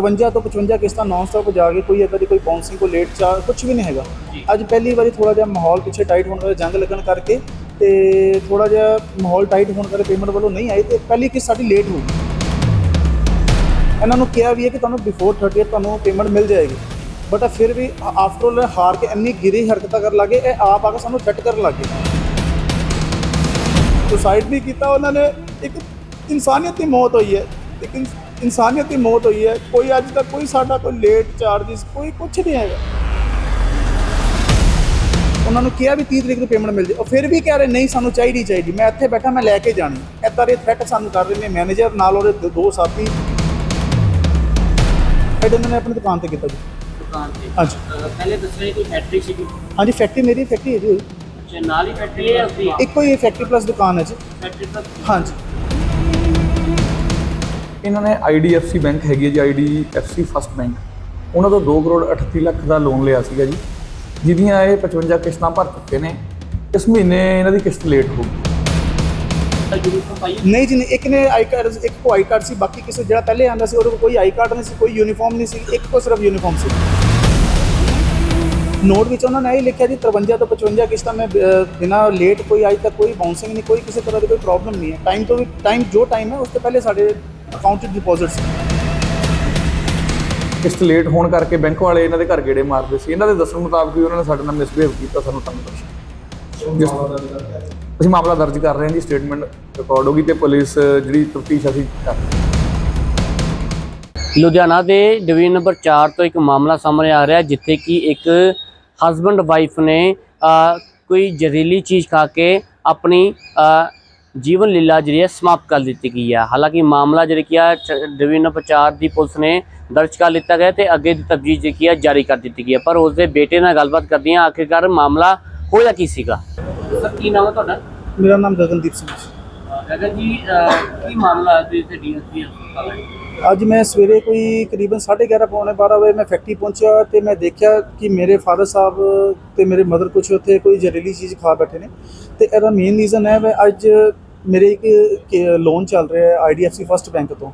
53 ਤੋਂ 55 ਕਿਸ਼ਤਾਂ non stop ਜਾ ਕੇ ਕੋਈ ਇਦਾਂ ਦੀ ਕੋਈ ਬਾਉਂਸਿੰਗ ਕੋਈ ਲੇਟ ਚਾਰ ਕੁਝ ਵੀ ਨਹੀਂ ਹੈਗਾ। ਅੱਜ ਪਹਿਲੀ ਵਾਰੀ ਥੋੜਾ ਜਿਹਾ ਮਾਹੌਲ ਪਿੱਛੇ ਟਾਈਟ ਹੋਣ ਕਰਕੇ ਜੰਗ ਲੱਗਣ ਕਰਕੇ ਤੇ ਥੋੜਾ ਜਿਹਾ ਮਾਹੌਲ ਟਾਈਟ ਹੋਣ ਕਰਕੇ ਪੇਮੈਂਟ ਵੱਲੋਂ ਨਹੀਂ ਆਈ ਤੇ ਪਹਿਲੀ ਕਿਸ਼ਤ ਸਾਡੀ ਲੇਟ ਹੋ ਗਈ। ਇਹਨਾਂ ਨੂੰ ਕਿਹਾ ਵੀ ਹੈ ਕਿ ਤੁਹਾਨੂੰ ਬਿਫੋਰ 30 ਤੁਹਾਨੂੰ ਪੇਮੈਂਟ ਮਿਲ ਜਾਏਗੀ। ਬਟ ਫਿਰ ਵੀ ਆਫਟਰ ਆਲ ਹਾਰ ਕੇ ਇੰਨੀ ਗਿਰੀ ਹਰਕਤਾਂ ਕਰਨ ਲੱਗੇ ਇਹ ਆਪ ਆ ਕੇ ਸਾਨੂੰ ਥ੍ਰੈਟ ਕਰਨ ਲੱਗੇ। ਸੁਸਾਈਡ ਵੀ ਕੀਤਾ ਉਹਨਾਂ ਨੇ ਇੱਕ ਇਨਸਾਨੀਅਤ ਦੀ ਮੌਤ ਹੋਈ ਹੈ। ਇੱਕ ਇਨ- ਇਨਸਾਨੀਅਤ ਦੀ ਮੌਤ ਹੋਈ ਹੈ ਕੋਈ ਅੱਜ ਤੱਕ ਕੋਈ ਸਾਡਾ ਕੋਈ ਲੇਟ ਚਾਰजेस ਕੋਈ ਕੁਝ ਨਹੀਂ ਹੈਗਾ। ਉਹਨਾਂ ਨੂੰ ਕਿਹਾ ਵੀ 30 ਤਰੀਕ ਨੂੰ ਪੇਮੈਂਟ ਮਿਲ ਜੇ ਉਹ ਫਿਰ ਵੀ ਕਹਿ ਰਹੇ ਨਹੀਂ ਸਾਨੂੰ ਚਾਹੀਦੀ ਚਾਹੀਦੀ। ਮੈਂ ਇੱਥੇ ਬੈਠਾ ਮੈਂ ਲੈ ਕੇ ਜਾਣੀ। ਇੱਦਾਂ ਦੇ ਥ੍ਰੈਟ ਸਾਨੂੰ ਕਰ ਰਹੇ ਨੇ ਮੈਨੇਜਰ ਨਾਲ ਉਹਦੇ ਦੋ- ਸਾਥੀ। ਇਹਨਾਂ ਨੇ ਆਪਣੀ ਦੁਕਾਨ ਤੇ ਕੀਤਾ ਜੀ। ਦੁਕਾਨ ਤੇ। ਹਾਂਜੀ। ਪਹਿਲੇ ਦੱਸਿਆ ਕੋਈ ਫੈਕਟਰੀ ਸੀਗੀ ਹਾਂਜੀ ਫੈਕਟਰੀ ਮੇਰੀ ਫੈਕਟਰੀ ਹੈ ਜੀ ਅੱਛਾ ਨਾਲ ਹੀ ਫੈਕਟਰੀ ਹੈ ਉਸਦੀ ਇੱਕੋ ਹੀ ਫੈਕਟਰੀ ਪਲੱਸ ਦੁਕਾਨ ਹੈ ਜੀ। ਫੈਕਟਰੀ ਤਾਂ ਹਾਂਜੀ। ਇਹਨਾਂ ਨੇ IDFC ਬੈਂਕ ਹੈਗੀ ਹੈ ਜੀ IDFC ਫਸਟ ਬੈਂਕ ਉਹਨਾਂ ਤੋਂ 2 ਕਰੋੜ 38 ਲੱਖ ਦਾ ਲੋਨ ਲਿਆ ਸੀਗਾ ਜੀ ਜਿਹਦੀਆਂ ਇਹ 55 ਕਿਸ਼ਤਾਂ ਭਰ ਚੁੱਕੇ ਨੇ। ਇਸ ਮਹੀਨੇ ਇਹਨਾਂ ਦੀ ਕਿਸ਼ਤ ਲੇਟ ਹੋ ਗਈ। ਨਹੀਂ ਜੀ ਨਹੀਂ ਇੱਕ ਨੇ ਆਈ ਕਾਰਡ ਇੱਕ ਕੋ ਆਈ ਕਾਰਡ ਸੀ ਬਾਕੀ ਕਿਸੇ ਜਿਹੜਾ ਪਹਿਲੇ ਆਂਦਾ ਸੀ ਉਹਦੇ ਕੋਲ ਕੋਈ ਆਈ ਕਾਰਡ ਨਹੀਂ ਸੀ ਕੋਈ ਯੂਨੀਫਾਰਮ ਨਹੀਂ ਸੀ ਇੱਕ ਕੋ ਸਿਰਫ ਯੂਨੀਫਾਰਮ ਸੀ। ਨੋਟ ਵਿੱਚ ਉਹਨਾਂ ਨੇ ਇਹ ਲਿਖਿਆ ਜੀ 53 ਤੋਂ 55 ਕਿਸ਼ਤਾਂ ਮੈਂ ਅਹ, ਬਿਨਾਂ ਲੇਟ ਕੋਈ ਅੱਜ ਤੱਕ ਕੋਈ ਬਾਉਂਸਿੰਗ ਨਹੀਂ ਕੋਈ ਕਿਸੇ ਤਰ੍ਹਾਂ ਦੀ ਕੋਈ ਪ੍ਰੋਬਲਮ ਨਹੀਂ ਹੈ। ਟਾਈਮ ਤੋਂ ਵੀ ਟਾਈਮ ਜੋ ਟਾਈਮ ਹੈ ਉਸ ਤੋਂ ਪਹਿਲੇ ਸਾਡੇ ਅਕਾਊਂਟ 'ਚ ਡਿਪੋਜ਼ਿਟ ਸੀ ਕਿਸ਼ਤ ਲੇਟ ਹੋਣ ਕਰਕੇ ਬੈਂਕ ਵਾਲੇ ਇਹਨਾਂ ਦੇ ਘਰ ਗੇੜੇ ਮਾਰਦੇ ਸੀ। ਇਹਨਾਂ ਦੇ ਦੱਸਣ ਮੁਤਾਬਕ ਵੀ ਉਹਨਾਂ ਨੇ ਸਾਡੇ ਨਾਲ ਮਿਸਬਿਹੇਵ ਕੀਤਾ ਸਾਨੂੰ ਤੰਗ ਪਰੇਸ਼ਾਨ ਅਸੀਂ ਮਾਮਲਾ ਦਰਜ ਕਰ ਰਹੇ ਹਾਂ ਜੀ ਸਟੇਟਮੈਂਟ ਰਿਕਾਰਡ ਹੋ ਗਈ ਤੇ ਪੁਲਿਸ ਜਿਹੜੀ ਤਫਤੀਸ਼ ਅਸੀਂ ਕਰ ਰਹੀ ਹੈ। ਲੁਧਿਆਣਾ ਦੇ ਡਿਵੀਜ਼ਨ ਨੰਬਰ 4 ਤੋਂ ਇੱਕ ਮਾਮਲਾ ਸਾਹਮਣੇ ਆ ਰਿਹਾ ਜਿੱਥੇ ਕਿ ਇੱਕ ਹਸਬੰਡ ਵਾਈਫ ਨੇ ਕੋਈ ਜ਼ਹਿਰੀਲੀ ਚੀਜ਼ ਖਾ ਕੇ ਆਪਣੀ ਜੀਵਨ ਲੀਲਾ ਜਿਹੜੀ ਹੈ ਸਮਾਪਤ ਕਰ ਦਿੱਤੀ ਗਈ ਹੈ। ਹਾਲਾਂਕਿ ਮਾਮਲਾ ਜਿਹੜਾ ਕੀ ਹੈ ਡਿਵੀਜ਼ਨ 4 ਦੀ ਪੁਲਿਸ ਨੇ ਦਰਜ ਕਰ ਲਿੱਤਾ ਗਿਆ ਤੇ ਅੱਗੇ ਦੀ ਤਫਤੀਸ਼ ਜਿਹੜੀ ਕੀ ਹੈ ਜਾਰੀ ਕਰ ਦਿੱਤੀ ਗਈ ਹੈ। ਪਰ ਉਸਦੇ ਬੇਟੇ ਨਾਲ ਗੱਲਬਾਤ ਕਰਦੀਆਂ ਆਖਿਰਕਾਰ ਮਾਮਲਾ ਹੋਇਆ ਕੀ ਸੀਗਾ? ਸਰ ਕੀ ਨਾਮ ਹੈ ਤੁਹਾਡਾ? ਮੇਰਾ ਨਾਮ ਗਗਨਦੀਪ ਸਿੰਘ ਜੀ ਗਗਨ ਜੀ ਕੀ ਮਾਮਲਾ ਹੈ ਤੇ ਡੀਐਸਪੀ ਹਸਪਤਾਲ ਹੈ? ਅੱਜ ਮੈਂ ਸਵੇਰੇ ਕੋਈ ਕਰੀਬਨ 11:30 ਪੌਣੇ 12 ਵਜੇ ਮੈਂ ਫੈਕਟਰੀ ਪਹੁੰਚਿਆ ਤੇ ਮੈਂ ਦੇਖਿਆ ਕਿ ਮੇਰੇ ਫਾਦਰ ਸਾਹਿਬ ਤੇ ਮੇਰੇ ਮਦਰ ਕੁਛ ਉੱਥੇ ਕੋਈ ਜ਼ਹਿਰੀਲੀ ਚੀਜ਼ ਖਾ ਬੈਠੇ ਨੇ ਤੇ ਇਹਦਾ ਮੇਨ ਰੀਜ਼ਨ ਹੈ ਮੈਂ ਅੱਜ ਮੇਰੇ ਇੱਕ ਲੋਨ ਚੱਲ ਰਿਹਾ ਹੈ ਆਈਡੀਐਫਸੀ ਫਸਟ ਬੈਂਕ ਤੋਂ।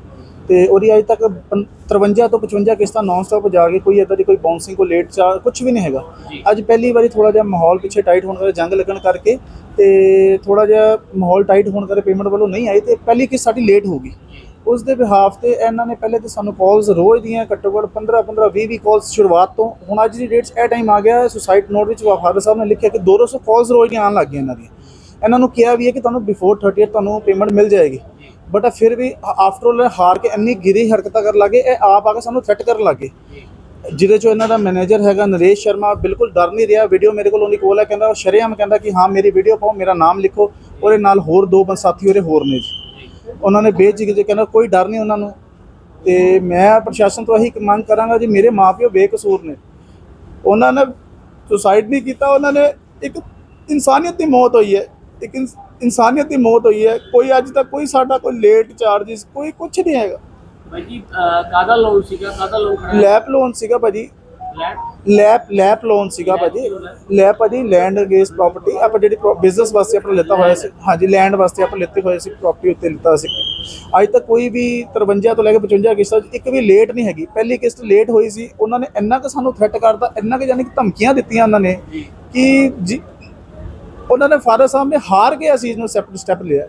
ਤੇ ਉਹਦੀ ਅੱਜ ਤੱਕ ਪੰ- 53 ਤੋਂ 55 ਕਿਸ਼ਤਾਂ ਨਾਨ ਸਟਾਪ ਜਾ ਕੇ ਕੋਈ ਇਦਾਂ ਦੀ ਕੋਈ ਬਾਉਂਸਿੰਗ ਕੋਈ ਲੇਟ ਚਾ ਕੁਝ ਵੀ ਨਹੀਂ ਹੈਗਾ। ਅੱਜ ਪਹਿਲੀ ਵਾਰੀ ਥੋੜਾ ਜਿਹਾ ਮਾਹੌਲ ਪਿੱਛੇ ਟਾਈਟ ਹੋਣ ਕਰਕੇ ਜੰਗ ਲੱਗਣ ਕਰਕੇ ਤੇ ਥੋੜਾ ਜਿਹਾ ਮਾਹੌਲ ਟਾਈਟ ਹੋਣ ਕਰਕੇ ਪੇਮੈਂਟ ਵੱਲੋਂ ਨਹੀਂ ਆਈ ਤੇ ਪਹਿਲੀ ਕਿਸ਼ਤ ਸਾਡੀ ਲੇਟ ਹੋ ਗਈ। ਉਸ ਦੇ ਬਿਹਾਫ ਤੇ ਇਹਨਾਂ ਨੇ ਪਹਿਲੇ ਤੇ ਸਾਨੂੰ ਕਾਲਸ ਰੋਜ਼ ਦੀਆਂ ਘੱਟੋ ਘੱਟ 15 15 20 20 ਕਾਲਸ ਸ਼ੁਰੂਆਤ ਤੋਂ। ਹੁਣ ਅੱਜ ਦੀ ਡੇਟ 'ਚ ਇਹ ਟਾਈਮ ਆ ਗਿਆ ਸੁਸਾਈਡ ਨੋਟ ਵਿੱਚ ਫਾਦਰ ਸਾਹਿਬ ਨੇ ਲਿਖਿਆ ਕਿ 200 ਕਾਲਸ ਰੋਜ਼ ਦੀਆਂ ਆਉਣ ਲੱਗ ਗਈਆਂ ਇਹਨਾਂ ਦੀਆਂ। ਇਹਨਾਂ ਨੂੰ ਕਿਹਾ ਵੀ ਹੈ ਕਿ ਤੁਹਾਨੂੰ ਬਿਫੋਰ 30 ਤੁਹਾਨੂੰ ਪੇਮੈਂਟ ਮਿਲ ਜਾਏਗੀ। ਬਟ ਫਿਰ ਵੀ ਆਫਟਰ ਆਲ ਹਾਰ ਕੇ ਇੰਨੀ ਗਿਰੀ ਹਰਕਤਾਂ ਕਰਨ ਲੱਗੇ, ਇਹ ਆਪ ਆ ਕੇ ਸਾਨੂੰ ਥ੍ਰੈਟ ਕਰਨ ਲੱਗੇ। ਜਿਹਦੇ ਚੋਂ ਇਹਨਾਂ ਦਾ ਮੈਨੇਜਰ ਹੈਗਾ ਨਰੇਸ਼ ਸ਼ਰਮਾ, ਬਿਲਕੁਲ ਡਰ ਨਹੀਂ ਰਿਹਾ। ਵੀਡੀਓ ਮੇਰੇ ਕੋਲ ਉਹਨੀ ਕੋਲ ਹੈ, ਕਹਿੰਦਾ ਉਹ ਸ਼ਰੇਆਮ ਕਹਿੰਦਾ ਕਿ ਹਾਂ, ਮੇਰੀ ਵੀਡੀਓ ਪਾਓ, ਮੇਰਾ ਨਾਮ ਲਿਖੋ, ਉਹਦੇ ਨਾਲ ਹੋਰ ਦੋ ਬੰ- ਸਾਥੀ ਉਹਦੇ ਹੋਰ ਨੇ ਜੀ। ਉਹਨਾਂ ਨੇ ਬੇਝਿਜਕ ਜੇ ਕਹਿੰਦਾ, ਕੋਈ ਡਰ ਨਹੀਂ ਉਹਨਾਂ ਨੂੰ। ਤੇ ਮੈਂ ਪ੍ਰਸ਼ਾਸਨ ਤੋਂ ਇਹੀ ਮੰਗ ਕਰਾਂਗਾ ਜੀ, ਮੇਰੇ ਮਾਪਿਓ ਬੇਕਸੂਰ ਨੇ। ਉਹਨਾਂ ਨੇ ਸੁਸਾਈਡ ਨਹੀਂ ਕੀਤਾ, ਉਹਨਾਂ ਨੇ ਇੱਕ ਇਨਸਾਨੀਅਤ ਦੀ ਮੌਤ ਹੋਈ ਹੈ। ਇੱਕ ਇਨਸ- ਇਨਸਾਨੀਅਤ ਦੀ ਮੌਤ ਹੋਈ ਹੈ ਕੋਈ ਅੱਜ ਤੱਕ ਕੋਈ ਸਾਡਾ ਕੋਈ ਲੇਟ ਚਾਰजेस ਕੋਈ ਕੁਝ ਨਹੀਂ ਹੈਗਾ। ਭਾਈ ਜੀ ਕਾਦਾ ਲੋਨ ਸੀਗਾ ਕਾਦਾ ਲੋਨ ਖੜਾ ਲੈਪ ਲੋਨ ਸੀਗਾ ਭਾਜੀ। ਲੈਪ ਲੈਪ ਲੋਨ ਸੀਗਾ ਭਾਜੀ। ਲੈਪ ਭਾਜੀ ਲੈਂਡ ਅਗੇਂਸਟ ਪ੍ਰਾਪਰਟੀ ਆਪਾਂ ਜਿਹੜੀ ਬਿਜ਼ਨਸ ਵਾਸਤੇ ਆਪਾਂ ਲਿੱਤਾ ਹੋਇਆ ਸੀ। ਹਾਂਜੀ ਲੈਂਡ ਵਾਸਤੇ ਆਪਾਂ ਲਿੱਤੇ ਹੋਏ ਸੀ ਪ੍ਰਾਪਰਟੀ ਉੱਤੇ ਲਿੱਤਾ ਸੀ। ਅੱਜ ਤੱਕ ਕੋਈ ਵੀ 53 ਤੋਂ ਲੈ ਕੇ 55 ਕਿਸ਼ਤਾਂ 'ਚ ਇੱਕ ਵੀ ਲੇਟ ਨਹੀਂ ਹੈਗੀ। ਪਹਿਲੀ ਕਿਸ਼ਤ ਲੇਟ ਹੋਈ ਸੀ ਉਹਨਾਂ ਨੇ ਇੰਨਾ ਕੁ ਸਾਨੂੰ ਥ੍ਰੈਟ ਕਰਤਾ ਇੰਨਾ ਕੁ ਯਾਨੀ ਕਿ ਧਮਕੀਆਂ ਦਿੱਤੀਆਂ ਉਹਨਾਂ ਨੇ ਕਿ ਜੀ ਉਹਨਾਂ ਨੇ ਫਾਦਰ ਸਾਹਿਬ ਨੇ ਹਾਰ ਕੇ ਅਸੀਂ ਨੂੰ ਸਟੈਪ ਸਟੈਪ ਲਿਆ।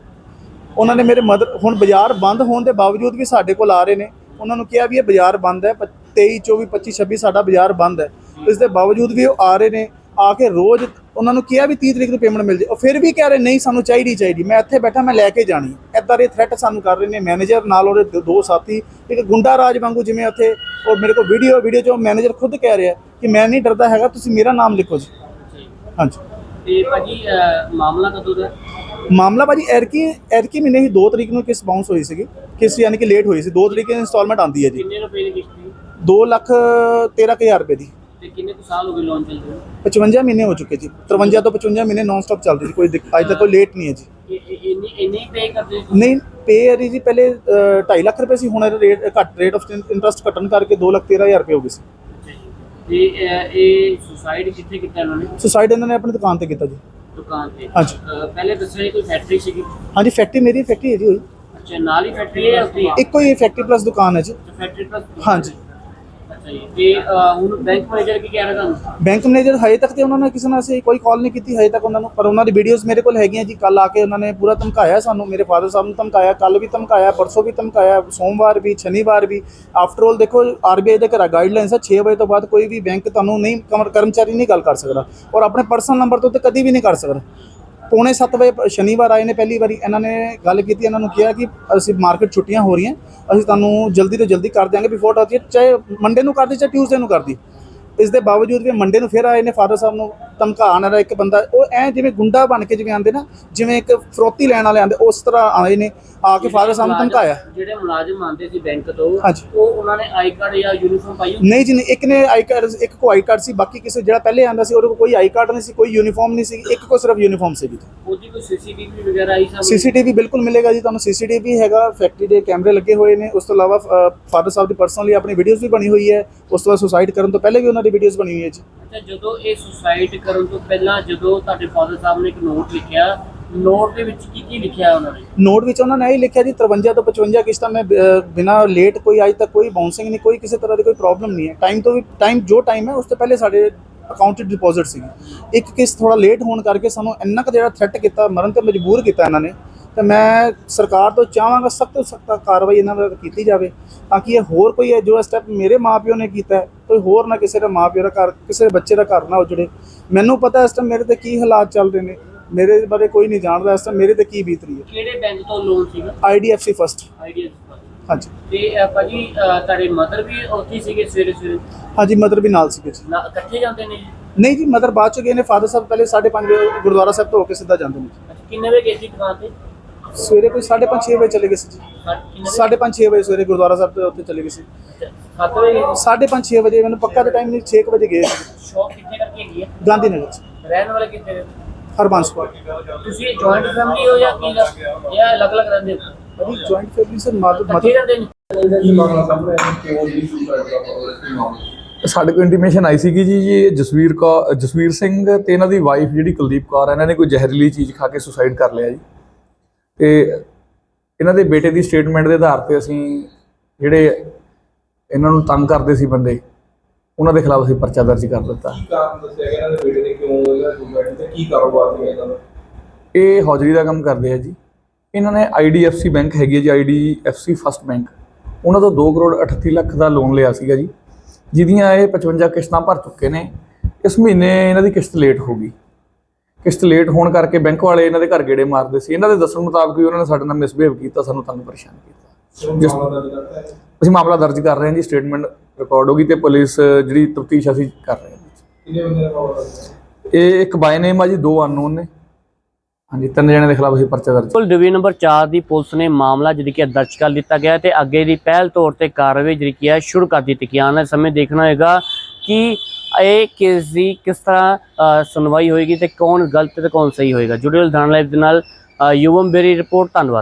ਉਹਨਾਂ ਨੇ ਮੇਰੇ ਮਦਰ ਹੁਣ ਬਾਜ਼ਾਰ ਬੰਦ ਹੋਣ ਦੇ ਬਾਵਜੂਦ ਵੀ ਸਾਡੇ ਕੋਲ ਆ ਰਹੇ ਨੇ। ਉਹਨਾਂ ਨੂੰ ਕਿਹਾ ਵੀ ਇਹ ਬਾਜ਼ਾਰ ਬੰਦ ਹੈ 23 24 25 26 ਸਾਡਾ ਬਾਜ਼ਾਰ ਬੰਦ ਹੈ। ਇਸ ਦੇ ਬਾਵਜੂਦ ਵੀ ਉਹ ਆ ਰਹੇ ਨੇ ਆ ਕੇ ਰੋਜ਼ ਉਹਨਾਂ ਨੂੰ ਕਿਹਾ ਵੀ 30 ਤਰੀਕ ਨੂੰ ਪੇਮੈਂਟ ਮਿਲ ਜੇ। ਉਹ ਫਿਰ ਵੀ ਕਹਿ ਰਹੇ ਨਹੀਂ ਸਾਨੂੰ ਚਾਹੀਦੀ ਚਾਹੀਦੀ। ਮੈਂ ਇੱਥੇ ਬੈਠਾ ਮੈਂ ਲੈ ਕੇ ਜਾਣੀ ਐਦਾਂ ਦੇ ਥ੍ਰੈਟ ਸਾਨੂੰ ਕਰ ਰਹੇ ਨੇ ਮੈਨੇਜਰ ਨਾਲ ਉਹਦੇ ਦੋ- ਦੋ ਸਾਥੀ ਇੱਕ ਗੁੰਡਾ ਰਾਜ ਵਾਂਗੂ ਜਿਵੇਂ ਉੱਥੇ ਉਹ ਮੇਰੇ ਕੋਲ ਵੀਡੀਓ ਵੀਡੀਓ 'ਚ ਮੈਨੇਜਰ ਖੁਦ ਕਹਿ ਰਿਹਾ ਕਿ ਮੈਂ ਨਹੀਂ ਡਰਦਾ ਹੈਗਾ ਤੁਸੀਂ ਮੇਰਾ ਨਾਮ ਲਿਖੋ ਜੀ। ਹਾਂਜੀ। ਤੇ ਭਾਜੀ ਅਹ, ਮਾਮਲਾ ਕਦੋਂ ਦਾ? ਹੈ? ਮਾਮਲਾ ਭਾਜੀ ਐਰਕੀ ਐਰਕੀ ਮਹੀਨੇ ਹੀ 2 ਤਰੀਕ ਨੂੰ ਕਿਸ ਬਾਉਂਸ ਹੋਈ ਸੀਗੀ। ਕਿਸ ਯਾਨੀ ਕਿ ਲੇਟ ਹੋਈ ਸੀ। 2 ਤਰੀਕ ਨੂੰ ਇਨਸਟਾਲਮੈਂਟ ਆਂਦੀ ਹੈ ਜੀ। ਕਿੰਨੇ ਰੁਪਏ ਦੀ ਕਿਸ਼ਤ ਸੀ? 2 ਲੱਖ 13000 ਰੁਪਏ ਦੀ। ਤੇ ਕਿੰਨੇ ਕੁ ਸਾਲ ਹੋ ਗਏ ਲੋਨ ਚੱਲਦੇ ਨੂੰ? 55 ਮਹੀਨੇ ਹੋ ਚੁੱਕੇ ਜੀ। 53 ਤੋਂ 55 ਮਹੀਨੇ ਨਾਨ ਸਟਾਪ ਚੱਲਦੀ ਸੀ ਕੋਈ ਦਿੱਕ- ਅੱਜ ਤੱਕ ਕੋਈ ਲੇਟ ਨਹੀਂ ਹੈ ਜੀ। ਇਹ- ਇਹ- ਇੰਨੀ ਇੰਨੀ ਪੇ ਕਰਦੇ ਸੀ? ਨਹੀਂ ਪੇ ਜੀ ਪਹਿਲੇ 2.5 ਲੱਖ ਰੁਪਏ ਸੀ। ਹੁਣ ਰੇਟ ਘੱਟ ਰੇਟ ਆਫ ਇੰਟਰਸਟ ਘਟਣ ਕਰਕੇ 2 ਲੱਖ 13000 ਰੁਪਏ ਹੋ ਗਏ ਸੀ। ਤੇ ਅਹ, ਇਹ ਸੁਸਾਈਡ ਕਿੱਥੇ ਕੀਤਾ ਇਹਨਾਂ ਨੇ? ਸੁਸਾਈਡ ਇਹਨਾਂ ਨੇ ਆਪਣੀ ਦੁਕਾਨ ਤੇ ਕੀਤਾ ਜੀ। ਦੁਕਾਨ ਤੇ। ਹਾਂਜੀ। ਅਹ, ਪਹਿਲੇ ਦੱਸਿਆ ਕੋਈ ਫੈਕਟਰੀ ਸੀਗੀ? ਹਾਂਜੀ ਫੈਕਟਰੀ ਮੇਰੀ ਫੈਕਟਰੀ ਹੈ ਜੀ ਹੋਈ ਅੱਛਾ ਨਾਲ ਹੀ ਫੈਕਟਰੀ ਹੈ ਜਾਂ ਉੱਥੇ ਹੀ? ਇੱਕੋ ਹੀ ਫੈਕਟਰੀ ਪਲੱਸ ਦੁਕਾਨ ਹੈ ਜੀ। ਫੈਕਟਰੀ ਪਲੱਸ ਹਾਂਜੀ। ਅੱਛਾ ਜੀ ਤੇ ਅਹ, ਹੁਣ ਬੈਂਕ ਮੈਨੇਜਰ ਕੀ ਕਹਿ ਰਿਹਾ ਤੁਹਾਨੂੰ? ਬੈਂਕ ਮੈਨੇਜਰ ਹਜੇ ਤੱਕ ਤੇ ਉਹਨਾਂ ਨੇ ਕਿਸੇ ਨਾਲ ਅਸੀਂ ਕੋਈ ਕਾਲ ਨਹੀਂ ਕੀਤੀ ਹਜੇ ਤੱਕ ਉਹਨਾਂ ਨੂੰ ਪਰ ਉਹਨਾਂ ਦੀ ਵੀਡੀਓਜ਼ ਮੇਰੇ ਕੋਲ ਹੈਗੀਆਂ ਜੀ ਕੱਲ ਆ ਕੇ ਉਹਨਾਂ ਨੇ ਪੂਰਾ ਧਮਕਾਇਆ ਸਾਨੂੰ ਮੇਰੇ ਫਾਦਰ ਸਾਹਿਬ ਨੂੰ ਧਮਕਾਇਆ ਕੱਲ ਵੀ ਧਮਕਾਇਆ ਪਰਸੋਂ ਵੀ ਧਮਕਾਇਆ ਸੋਮਵਾਰ ਵੀ ਸ਼ਨੀਵਾਰ ਵੀ ਆਫਟਰ ਆਲ ਦੇਖੋ ਆਰਬੀਆਈ ਦੇ ਘਰ ਗਾਈਡਲਾਈਨਸ ਹੈ 6 ਵਜੇ ਤੋਂ ਬਾਅਦ ਕੋਈ ਵੀ ਬੈਂਕ ਤੁਹਾਨੂੰ ਨਹੀਂ ਕਮਰ- ਕਰਮਚਾਰੀ ਨਹੀਂ ਗੱਲ ਕਰ ਸਕਦਾ ਔਰ ਆਪਣੇ ਪਰਸਨਲ ਨੰਬਰ ਤੋਂ ਤੇ ਕਦੀ ਵੀ ਨਹੀਂ ਕਰ ਸਕਦਾ। ਪੌਣੇ 7 ਵਜੇ ਸ਼ਨੀਵਾਰ ਆਏ ਨੇ ਪਹਿਲੀ ਵਾਰੀ। ਇਹਨਾਂ ਨੇ ਗੱਲ ਕੀਤੀ, ਇਹਨਾਂ ਨੂੰ ਕਿਹਾ ਕਿ ਅਸੀਂ ਮਾਰਕੀਟ ਛੁੱਟੀਆਂ ਹੋ ਰਹੀਆਂ, ਅਸੀਂ ਤੁਹਾਨੂੰ ਜਲਦੀ ਤੋਂ ਜਲਦੀ ਕਰ ਦਿਆਂਗੇ ਬਿਫੋਰ ਆਤੀ ਚਾਹੇ ਮੰਡੇ ਨੂੰ ਕਰਦੀ ਚਾਹੇ ਟਿਊਜ਼ਡੇ ਨੂੰ ਕਰਦੀ ਇਸ ਦੇ ਬਾਵਜੂਦ ਵੀ ਮੰਡੇ ਨੂੰ ਫਿਰ ਆਏ ਨੇ ਫਾਦਰ ਸਾਹਿਬ ਨੂੰ ਧਮਕਾਉਣ ਵਾਲਾ ਇੱਕ ਬੰਦਾ ਉਹ ਐ ਜਿਵੇਂ ਗੁੰਡਾ ਬਣ ਕੇ ਜਿਵੇਂ ਆਉਂਦੇ ਨਾ ਜਿਵੇਂ ਇੱਕ ਫਰੋਤੀ ਲੈਣ ਵਾਲੇ ਆਉਂਦੇ ਉਸ ਤਰ੍ਹਾਂ ਆਏ ਨੇ ਆ ਕੇ ਫਾਦਰ ਸਾਹਿਬ ਨੂੰ ਧਮਕਾਇਆ ਜਿਹੜੇ ਮੁਲਾਜ਼ਮ ਆਉਂਦੇ ਸੀ ਬੈਂਕ ਤੋਂ। ਉਹ ਉਹਨਾਂ ਨੇ ਆਈ ਕਾਰਡ ਜਾਂ ਯੂਨੀਫਾਰਮ ਪਾਈ? ਨਹੀਂ ਜੀ ਨਹੀਂ ਇੱਕ ਨੇ ਆਈ ਕਾਰਡ ਇੱਕ ਕੋ ਆਈ ਕਾਰਡ ਸੀ ਬਾਕੀ ਕਿਸੇ ਜਿਹੜਾ ਪਹਿਲੇ ਆਂਦਾ ਸੀ ਉਹਦੇ ਕੋਲ ਕੋਈ ਆਈ ਕਾਰਡ ਨਹੀਂ ਸੀ ਕੋਈ ਯੂਨੀਫਾਰਮ ਨਹੀਂ ਸੀ ਇੱਕ ਕੋ ਸਿਰਫ ਯੂਨੀਫਾਰਮ ਸੀ ਉਹਦੀ ਕੋਈ ਸੀਸੀਟੀਵੀ ਵਗੈਰਾ ਆਈ ਸਾਹਮਣੇ ਸੀਸੀਟੀਵੀ ਬਿਲਕੁਲ ਮਿਲੇਗਾ ਜੀ ਤੁਹਾਨੂੰ ਸੀਸੀਟੀਵੀ ਹੈਗਾ ਫੈਕਟਰੀ ਦੇ ਕੈਮਰੇ ਲੱਗੇ ਹੋਏ ਨੇ ਉਸ ਤੋਂ ਇਲਾਵਾ ਫਾਦਰ ਸਾਹਿਬ ਦੀ ਪਰਸਨਲੀ ਆਪਣੀ ਵੀਡੀਓਜ਼ ਵੀ ਬਣੀ ਹੋਈ ਹੈ ਉਸ ਤੋਂ ਬਾਅਦ ਸੁਸਾਈਡ ਕਰਨ ਤੋਂ ਪਹਿਲੇ ਵੀ ਉਹਨਾਂ ਦੀ ਵੀਡੀਓਜ਼ ਬਣੀ ਹੋਈ ਹੈ ਜੀ ਅੱਛਾ ਜਦੋਂ ਇਹ ਸੁਸਾਈਡ ਕਰਨ ਤੋਂ ਪਹਿਲਾਂ ਜਦੋਂ ਤੁਹਾਡੇ ਫਾਦਰ ਸਾਹਿਬ ਨੇ ਇੱਕ ਨੋਟ ਲਿਖਿਆ ਨੋਟ ਦੇ ਵਿੱਚ ਕੀ ਕੀ ਲਿਖਿਆ ਉਹਨਾਂ ਨੇ? ਨੋਟ ਵਿੱਚ ਉਹਨਾਂ ਨੇ ਇਹ ਲਿਖਿਆ ਜੀ 53 ਤੋਂ 55 ਕਿਸ਼ਤਾਂ ਮੈਂ ਅਹ, ਲੇਟ ਕੋਈ ਅੱਜ ਤੱਕ ਕੋਈ ਬਾਉਂਸਿੰਗ ਨਹੀਂ ਕੋਈ ਕਿਸੇ ਤਰ੍ਹਾਂ ਦੀ ਕੋਈ ਪ੍ਰੋਬਲਮ ਨਹੀਂ ਹੈ। ਟਾਈਮ ਤੋਂ ਵੀ ਟਾਈਮ ਜੋ ਟਾਈਮ ਹੈ ਉਸ ਤੋਂ ਪਹਿਲੇ ਸਾਡੇ ਅਕਾਊਂਟ ਡਿਪੋਜ਼ਿਟ ਸੀਗੀ। ਇੱਕ ਕਿਸ਼ਤ ਥੋੜਾ ਲੇਟ ਹੋਣ ਕਰਕੇ ਸਾਨੂੰ ਇੰਨਾ ਕੁ ਜਿਹੜਾ ਥ੍ਰੈਟ ਕੀਤਾ ਮਰਨ ਤੇ ਮਜਬੂਰ ਕੀਤਾ ਇਹਨਾਂ ਨੇ ਤੇ ਮੈਂ ਸਰਕਾਰ ਤੋਂ ਚਾਹਾਂਗਾ ਸਖਤ ਤੋਂ ਸਖਤ ਕਾਰਵਾਈ ਇਹਨਾਂ ਦਾ ਕੀਤੀ ਜਾਵੇ ਤਾਂ ਕਿ ਇਹ ਹੋਰ ਕੋਈ ਹੈ ਜੋ ਸਟੈਪ ਮੇਰੇ ਮਾਪਿਓ ਨੇ ਕੀਤਾ ਕੋਈ ਹੋਰ ਨਾ ਕਿਸੇ ਦੇ ਮਾਪਿਓ ਦਾ ਘਰ ਕਿਸੇ ਦੇ ਬੱਚੇ ਦਾ ਘਰ ਨਾ ਉਜੜੇ। ਮੈਨੂੰ ਪਤਾ ਇਸ ਟਾਈਮ ਮੇਰੇ ਤੇ ਕੀ ਹਾਲਾਤ ਚੱਲ ਰਹੇ ਨੇ। ਮੇਰੇ ਬਾਰੇ ਕੋਈ ਨਹੀਂ ਜਾਣਦਾ ਇਸ ਟਾਈਮ ਮੇਰੇ ਤੇ ਕੀ ਬੀਤ ਰਹੀ ਹੈ। ਕਿਹੜੇ ਬੈਂਕ ਤੋਂ ਲੋਨ ਸੀਗਾ? ਆਈਡੀਐਫਸੀ ਫਸਟ ਆਈਡੀਐਫ ਹਾਂਜੀ। ਤੇ ਭਾਜੀ ਤੁਹਾਡੇ ਮਦਰ ਵੀ ਉੱਥੇ ਸੀਗੇ ਸਵੇਰੇ ਸਵੇਰੇ? ਹਾਂਜੀ ਮਦਰ ਵੀ ਨਾਲ ਸੀਗੇ ਜੀ। ਨਾ ਇਕੱਠੇ ਜਾਂਦੇ ਨੇ ਨਹੀਂ ਜੀ ਮਦਰ ਬਾਅਦ ਚ ਗਏ ਨੇ ਫਾਦਰ ਸਾਹਿਬ ਪਹਿਲੇ 5:30 ਵਜੇ ਗੁਰਦੁਆਰਾ ਸਾਹਿਬ ਤੋਂ ਹੋ ਕੇ ਸਿੱਧਾ ਜਾਂਦੇ ਨੇ ਕਿੰਨੇ ਵਜੇ ਗਏ ਸੀ ਦੁਕਾਨ ਤੇ? ਸਵੇਰੇ ਕੋਈ 5:30 6 ਵਜੇ ਚਲੇ ਗਏ ਸੀ ਜੀ। ਸਾ- ਕਿੰਨੇ ਵਜੇ? 5:30 6 ਵਜੇ ਸਵੇਰੇ ਗੁਰਦੁਆਰਾ ਸਾਹਿਬ ਤੋਂ ਉੱਥੇ ਚਲੇ ਗਏ ਸੀ। ਗਏ 5:30 6 ਵਜੇ ਮੈਨੂੰ ਪੱਕਾ ਦਾ ਟਾਈਮ ਨਹੀਂ 6 ਵਜੇ ਗਏ ਸੀ। ਸ਼ੌਪ ਕਿੱਥੇ ਕਰਕੇ ਹੈਗੀ ਹੈ ਗਾਂਧੀ ਨਗਰ ਚ। ਰਹਿਣ ਵਾਲੇ ਕਿੱਥੇ ਨੇ? ਹਰਬੰਸ ਕੋਲ। ਤੁਸੀਂ ਜੁਆਇੰਟ ਫੈਮਿਲੀ ਹੋ ਜਾਂ ਕੀ ਲ- ਜਾਂ ਅਲੱਗ-ਅਲੱਗ ਰਹਿੰਦੇ ਹੋ ਅਭੀ ਜੁਆਇੰਟ ਫੈਮਿਲੀ ਸਰ ਮਦਰ ਇਕੱਠੇ ਰਹਿੰਦੇ ਨੇ? ਸਾਡੇ ਕੋਲ ਇੰਟੀਮੇਸ਼ਨ ਆਈ ਸੀਗੀ ਜੀ ਜੀ ਇਹ ਜਸਵੀਰ ਕੌਰ ਜਸਵੀਰ ਸਿੰਘ ਤੇ ਇਹਨਾਂ ਦੀ ਵਾਈਫ ਜਿਹੜੀ ਕੁਲਦੀਪ ਕੌਰ ਹੈ ਇਹਨਾਂ ਨੇ ਕੋਈ ਜ਼ਹਿਰੀਲੀ ਚੀਜ਼ ਖਾ ਕੇ ਸੁਸਾਈਡ ਕਰ ਲਿਆ ਜੀ। ਤੇ ਇਹਨਾਂ ਦੇ ਬੇਟੇ ਦੀ ਸਟੇਟਮੈਂਟ ਦੇ ਆਧਾਰ ਤੇ ਅਸੀਂ ਜਿਹੜੇ ਇਹਨਾਂ ਨੂੰ ਤੰਗ ਕਰਦੇ ਸੀ ਬੰਦੇ ਉਹਨਾਂ ਦੇ ਖਿਲਾਫ ਅਸੀਂ ਪਰਚਾ ਦਰਜ ਕਰ ਦਿੱਤਾ। ਕੀ ਕਾਰਨ ਦੱਸਿਆ ਗਿਆ ਇਹਨਾਂ ਦੇ ਬੇਟੇ ਨੇ ਕਿਉਂ ਇਹਦਾ ਸੁਸਾਇਡ ਤੇ ਕੀ ਕਾਰੋਬਾਰ ਸੀ ਇਹਨਾਂ ਦਾ? ਇਹ ਹੌਜਰੀ ਦਾ ਕੰਮ ਕਰਦੇ ਆ ਜੀ। ਇਹਨਾਂ ਨੇ IDFC ਬੈਂਕ ਹੈਗੀ ਹੈ ਜੀ IDFC ਫਸਟ ਬੈਂਕ ਉਹਨਾਂ ਤੋਂ 2 ਕਰੋੜ 38 ਲੱਖ ਦਾ ਲੋਨ ਲਿਆ ਸੀਗਾ ਜੀ ਜਿਹਦੀਆਂ ਇਹ 55 ਕਿਸ਼ਤਾਂ ਭਰ ਚੁੱਕੇ ਨੇ। ਇਸ ਮਹੀਨੇ ਇਹਨਾਂ ਦੀ ਕਿਸ਼ਤ ਲੇਟ ਹੋ ਗਈ। ਕਿਸ਼ਤ ਲੇਟ ਹੋਣ ਕਰਕੇ ਬੈਂਕ ਵਾਲੇ ਇਹਨਾਂ ਦੇ ਘਰ ਗੇੜੇ ਮਾਰਦੇ ਸੀ। ਇਹਨਾਂ ਦੇ ਦੱਸਣ ਮੁਤਾਬਕ ਵੀ ਉਹਨਾਂ ਨੇ ਸਾਡੇ ਨਾਲ ਮਿਸਬਿਹੇਵ ਕੀਤਾ ਸਾਨੂੰ ਤੰਗ ਪਰੇਸ਼ਾਨ ਕੀਤਾ। ਜਿਸ ਮਾਮਲਾ ਦਰਜ ਕਰਤਾ ਹੈ? ਅਸੀਂ ਮਾਮਲਾ ਦਰਜ ਕਰ ਰਹੇ ਹਾਂ ਜੀ ਸਟੇਟਮੈਂਟ ਰਿਕਾਰਡ ਹੋ ਗਈ ਤੇ ਪੁਲਿਸ ਜਿਹੜੀ ਤਫਤੀਸ਼ ਅਸੀਂ ਕਰ ਰਹੇ ਹਾਂ। ਇਹ ਇੱਕ ਬਾਈ ਨੇਮ ਆ ਜੀ ਦੋ ਅਨਨੋਨ ਨੇ। ਹਾਂਜੀ ਤਿੰਨ ਜਣਿਆਂ ਦੇ ਖਿਲਾਫ ਅਸੀਂ ਪਰਚਾ ਦਰਜ ਪੁਲ ਡਿਵੀਜ਼ਨ ਨੰਬਰ 4 ਦੀ ਪੁਲਿਸ ਨੇ ਮਾਮਲਾ ਜਿਹੜੀ ਕਿ ਦਰਜ ਕਰ ਲਿੱਤਾ ਗਿਆ ਤੇ ਅੱਗੇ ਦੀ ਪਹਿਲ ਤੌਰ ਤੇ ਕਾਰਵਾਈ ਜਿਹੜੀ ਕੀ ਹੈ ਸ਼ੁਰੂ ਕਰ ਦਿੱਤੀ। ਗਈ ਹੈ ਆਉਣ ਵਾਲੇ ਸਮੇਂ ਦੇਖਣਾ ਹੋਏਗਾ ਕਿ ਇਹ ਕੇਸ ਦੀ ਕਿਸ ਤਰ੍ਹਾਂ ਸੁਣਵਾਈ ਹੋਏਗੀ ਤੇ ਕੌਣ ਗਲਤ ਤੇ ਕੌਣ ਸਹੀ ਹੋਏਗਾ? ਜੁੜੇ ਲੁਧਿਆਣਾ ਲਾਈਵ ਦੇ ਨਾਲ। ਯੂਵਮ ਬੇਰੀ ਰਿਪੋਰਟ, ਧੰਨਵਾਦ।